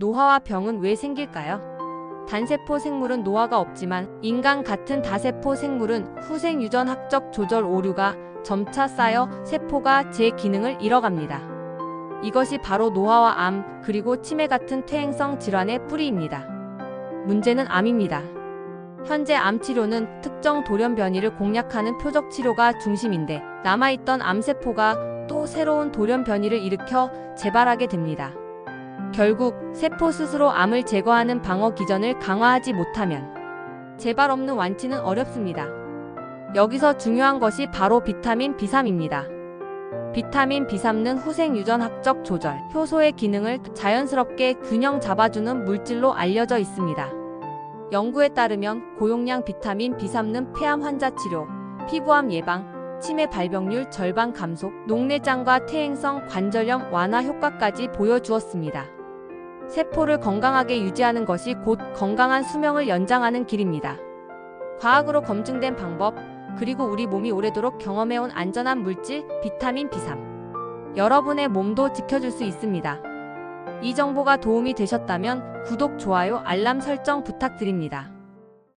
노화와 병은 왜 생길까요? 단세포 생물은 노화가 없지만 인간 같은 다세포 생물은 후생 유전 학적 조절 오류가 점차 쌓여 세포가 제 기능을 잃어갑니다. 이것이 바로 노화와 암, 그리고 치매 같은 퇴행성 질환의 뿌리입니다. 문제는 암입니다. 현재 암 치료는 특정 돌연 변이를 공략하는 표적 치료가 중심인데 남아있던 암세포가 또 새로운 돌연 변이를 일으켜 재발하게 됩니다. 결국 세포 스스로 암을 제거하는 방어 기전을 강화하지 못하면 재발 없는 완치는 어렵습니다. 여기서 중요한 것이 바로 비타민 B3입니다. 비타민 B3는 후생 유전 학적 조절, 효소의 기능을 자연스럽게 균형 잡아주는 물질로 알려져 있습니다. 연구에 따르면 고용량 비타민 B3는 폐암 환자 치료, 피부암 예방, 치매 발병률 절반 감소, 녹내장과 퇴행성 관절염 완화 효과까지 보여주었습니다. 세포를 건강하게 유지하는 것이 곧 건강한 수명을 연장하는 길입니다. 과학으로 검증된 방법, 그리고 우리 몸이 오래도록 경험해온 안전한 물질 비타민 B3. 여러분의 몸도 지켜줄 수 있습니다. 이 정보가 도움이 되셨다면 구독, 좋아요, 알람 설정 부탁드립니다.